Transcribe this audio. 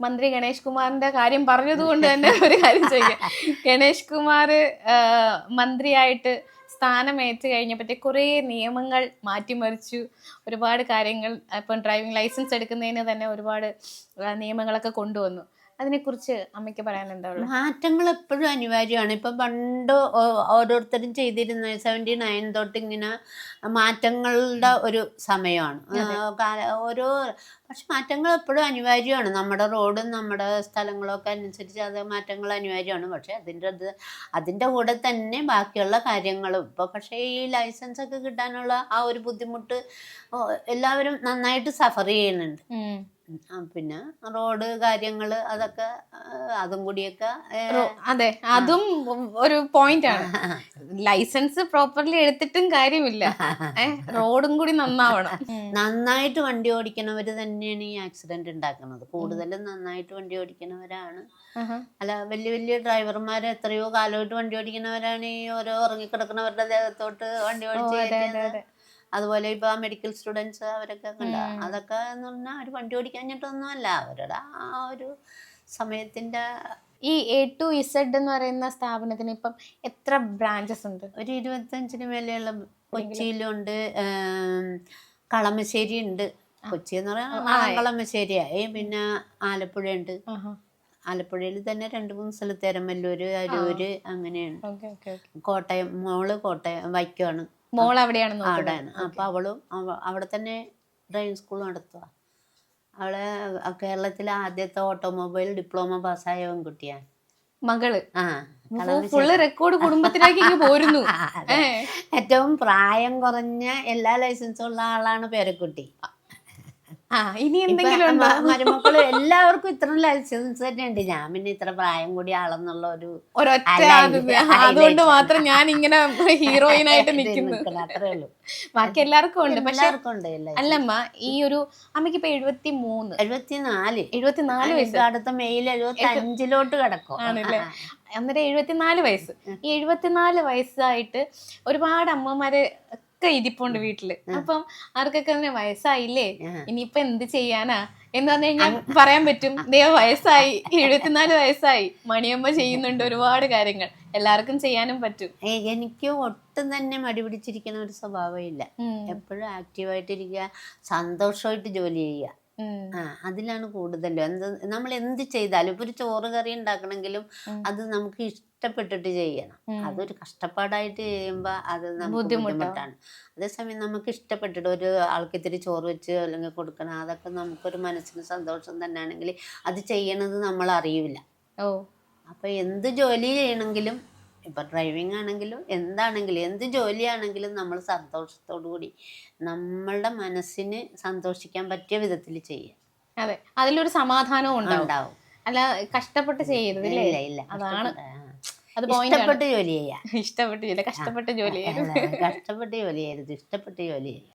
മന്ത്രി ഗണേഷ് കുമാറിന്റെ കാര്യം പറഞ്ഞതുകൊണ്ട് തന്നെ ഒരു കാര്യം ചോദിക്കാം. ഗണേഷ് കുമാർ മന്ത്രിയായിട്ട് സ്ഥാനമേറ്റ് കഴിഞ്ഞപ്പോഴത്തെ കുറേ നിയമങ്ങൾ മാറ്റിമറിച്ചു. ഒരുപാട് കാര്യങ്ങൾ ഇപ്പം ഡ്രൈവിംഗ് ലൈസൻസ് എടുക്കുന്നതിന് തന്നെ ഒരുപാട് നിയമങ്ങളൊക്കെ കൊണ്ടുവന്നു. അതിനെക്കുറിച്ച് അമ്മയ്ക്ക് ഉള്ളത്? മാറ്റങ്ങൾ എപ്പോഴും അനിവാര്യമാണ്. ഇപ്പം പണ്ട് ഓരോരുത്തരും ചെയ്തിരുന്ന സെവന്റി നയൻ തൊട്ട് ഇങ്ങനെ മാറ്റങ്ങളുടെ ഒരു സമയമാണ്. ഓരോ പക്ഷെ മാറ്റങ്ങൾ എപ്പോഴും അനിവാര്യമാണ്. നമ്മുടെ റോഡും നമ്മുടെ സ്ഥലങ്ങളൊക്കെ അനുസരിച്ച് അത് മാറ്റങ്ങൾ അനിവാര്യമാണ്. പക്ഷേ അതിന്റെ അത് അതിന്റെ കൂടെ തന്നെ ബാക്കിയുള്ള കാര്യങ്ങളും. ഇപ്പോൾ പക്ഷേ ഈ ലൈസൻസ് ഒക്കെ കിട്ടാനുള്ള ആ ഒരു ബുദ്ധിമുട്ട് എല്ലാവരും നന്നായിട്ട് സഫർ ചെയ്യുന്നുണ്ട്. പിന്നെ റോഡ് കാര്യങ്ങൾ അതൊക്കെ അതും കൂടിയൊക്കെ അതെ അതും ഒരു പോയിന്റ് ആണ്. ലൈസൻസ് പ്രോപ്പർലി എടുത്തിട്ടും കാര്യമില്ല. റോഡും കൂടി നന്നാവണം. നന്നായിട്ട് വണ്ടി ഓടിക്കണവർ തന്നെയാണ് ഈ ആക്സിഡന്റ് ഉണ്ടാക്കുന്നത്. കൂടുതലും നന്നായിട്ട് വണ്ടി ഓടിക്കണവരാണ്. അല്ല വലിയ വലിയ ഡ്രൈവർമാർ എത്രയോ കാലമായിട്ട് വണ്ടി ഓടിക്കണവരാണ് ഈ ഓരോ ഉറങ്ങിക്കിടക്കുന്നവരുടെ ദേഹത്തോട്ട് വണ്ടി ഓടിച്ച് അതുപോലെ ഇപ്പൊ മെഡിക്കൽ സ്റ്റുഡൻസ് അവരൊക്കെ കണ്ട അതൊക്കെ എന്ന് പറഞ്ഞാൽ അവർ വണ്ടി ഓടിക്കാഞ്ഞിട്ടൊന്നുമല്ല. അവരുടെ ആ ഒരു സമയത്തിന്റെ ഈ എ ടു ഇസഡ് എന്ന് പറയുന്ന സ്ഥാപനത്തിന് ഇപ്പം എത്ര ബ്രാഞ്ചസ് ഉണ്ട്? ഒരു ഇരുപത്തഞ്ചിന് മേലെയുള്ള കൊച്ചിയിലുണ്ട് കളമശ്ശേരി ഉണ്ട്. കൊച്ചി എന്ന് പറഞ്ഞാൽ കളമശ്ശേരിയായി പിന്നെ ആലപ്പുഴ ഉണ്ട്. ആലപ്പുഴയിൽ തന്നെ രണ്ട് മൂന്ന് സ്ഥലത്ത് എരമല്ലൂര് അരൂര് അങ്ങനെയാണ്. കോട്ടയം മോൾ കോട്ടയം വൈക്കമാണ് മോൾ അവിടെയാണ് അവിടെയാണ്. അപ്പൊ അവളും അവ- അവിടെ തന്നെ ഡ്രൈവിംഗ് സ്കൂൾ നടത്തുക അവൾ കേരളത്തിലെ ആദ്യത്തെ ഓട്ടോമൊബൈൽ ഡിപ്ലോമ പാസ്സായ പെൺകുട്ടിയാണ് മകൾ? ആ ഫുള്ള് റെക്കോർഡ് കുടുംബത്തിലേക്ക് പോരുന്നു. ഏറ്റവും പ്രായം കുറഞ്ഞ എല്ലാ ലൈസൻസും ഉള്ള ആളാണ് പേരക്കുട്ടി. ഇനി എന്തെങ്കിലും മരുമക്കൾ എല്ലാവർക്കും ഇത്ര ലൈസൻസ് തന്നെ ഉണ്ട് ഞാൻ പിന്നെ ഇത്ര പ്രായം കൂടി ആളെന്നുള്ള ഒരു അതുകൊണ്ട് മാത്രം ഞാൻ ഇങ്ങനെ ഹീറോയിൻ ആയിട്ട് നിൽക്കുന്നു ബാക്കി എല്ലാവർക്കും ഉണ്ട്. പക്ഷെ എല്ലാവർക്കും ഉണ്ട് അല്ലമ്മ ഈ ഒരു അമ്മയ്ക്ക് ഇപ്പൊ എഴുപത്തി മൂന്ന് എഴുപത്തിനാല് എഴുപത്തിനാല് വയസ്സ്. അടുത്ത മെയിൽ എഴുപത്തി അഞ്ചിലോട്ട് കിടക്കും ആണല്ലേ? അന്നേരം എഴുപത്തിനാല് വയസ്സ്. ഈ എഴുപത്തിനാല് വയസ്സായിട്ട് ഒരുപാട് അമ്മമാര് ഒക്കെ ഇരിപ്പുണ്ട് വീട്ടിൽ. അപ്പം അവർക്കൊക്കെ തന്നെ വയസ്സായില്ലേ? ഇനിയിപ്പൊ എന്ത് ചെയ്യാനാ? എന്ന് പറഞ്ഞു കഴിഞ്ഞാൽ പറയാൻ പറ്റും. ദേ വയസ്സായി. എഴുപത്തിനാല് വയസ്സായി. മണിയമ്മ ചെയ്യുന്നുണ്ട് ഒരുപാട് കാര്യങ്ങൾ. എല്ലാവർക്കും ചെയ്യാനും പറ്റും. എനിക്ക് ഒട്ടും തന്നെ മടി പിടിച്ചിരിക്കുന്ന ഒരു സ്വഭാവം ഇല്ല. ഉം. എപ്പോഴും ആക്റ്റീവായിട്ടിരിക്കുക സന്തോഷമായിട്ട് ജോലി ചെയ്യുക. ആ അതിലാണ് കൂടുതലും. എന്ത് നമ്മൾ എന്ത് ചെയ്താലും ഇപ്പൊ ഒരു ചോറ് കറി ഉണ്ടാക്കണമെങ്കിലും അത് നമുക്ക് ഇഷ്ടപ്പെട്ടിട്ട് ചെയ്യണം. അതൊരു കഷ്ടപ്പാടായിട്ട് ചെയ്യുമ്പോൾ അത് ബുദ്ധിമുട്ടാണ്. അതേസമയം നമുക്ക് ഇഷ്ടപ്പെട്ടിട്ട് ഒരു ആൾക്ക് ഇത്തിരി ചോറ് വെച്ച് അല്ലെങ്കിൽ കൊടുക്കണം അതൊക്കെ നമുക്കൊരു മനസ്സിന് സന്തോഷം തന്നെയാണെങ്കിൽ അത് ചെയ്യണത് നമ്മൾ അറിയില്ല ഓ. അപ്പൊ എന്ത് ജോലി ചെയ്യണമെങ്കിലും ഇപ്പൊ ഡ്രൈവിംഗ് ആണെങ്കിലും എന്താണെങ്കിലും എന്ത് ജോലിയാണെങ്കിലും നമ്മൾ സന്തോഷത്തോടു കൂടി നമ്മളുടെ മനസ്സിന് സന്തോഷിക്കാൻ പറ്റിയ വിധത്തിൽ ചെയ്യുക. അതെ. അതിലൊരു സമാധാനവും ഉണ്ടാവും. അല്ല കഷ്ടപ്പെട്ട് ചെയ്യരുത് ഇല്ല ഇല്ല അതാണ്. അത് ഇഷ്ടപ്പെട്ട് ജോലി ചെയ്യാം. ഇഷ്ടപ്പെട്ട് ചെയ്യില്ല കഷ്ടപ്പെട്ട് ജോലി ചെയ്യരുത്. കഷ്ടപ്പെട്ട് ജോലി ചെയ്യരുത്. ഇഷ്ടപ്പെട്ട് ജോലി ചെയ്യാം